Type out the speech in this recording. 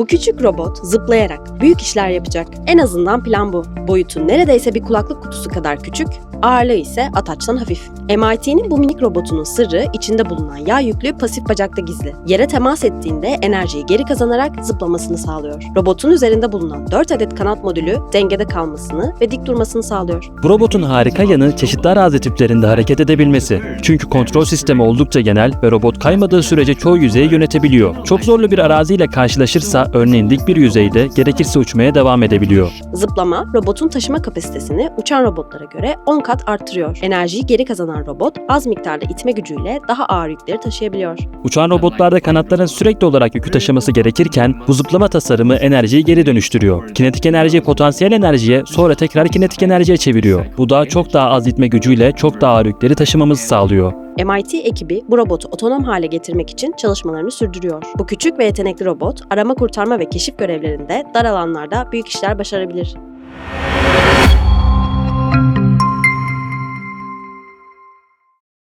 Bu küçük robot zıplayarak büyük işler yapacak. En azından plan bu. Boyutu neredeyse bir kulaklık kutusu kadar küçük, ağırlığı ise ataçtan hafif. MIT'nin bu minik robotunun sırrı içinde bulunan yağ yüklü pasif bacakta gizli. Yere temas ettiğinde enerjiyi geri kazanarak zıplamasını sağlıyor. Robotun üzerinde bulunan 4 adet kanat modülü dengede kalmasını ve dik durmasını sağlıyor. Bu robotun harika yanı çeşitli arazi tiplerinde hareket edebilmesi. Çünkü kontrol sistemi oldukça genel ve robot kaymadığı sürece çoğu yüzeyi yönetebiliyor. Çok zorlu bir araziyle karşılaşırsa örneğin dik bir yüzeyde gerekirse uçmaya devam edebiliyor. Zıplama, robotun taşıma kapasitesini uçan robotlara göre 10 kat arttırıyor. Enerjiyi geri kazanan robot az miktarda itme gücüyle daha ağır yükleri taşıyabiliyor. Uçan robotlarda kanatların sürekli olarak yükü taşıması gerekirken bu zıplama tasarımı enerjiyi geri dönüştürüyor. Kinetik enerjiyi potansiyel enerjiye sonra tekrar kinetik enerjiye çeviriyor. Bu da çok daha az itme gücüyle çok daha ağır yükleri taşımamızı sağlıyor. MIT ekibi bu robotu otonom hale getirmek için çalışmalarını sürdürüyor. Bu küçük ve yetenekli robot arama kurtarma ve keşif görevlerinde dar alanlarda büyük işler başarabilir.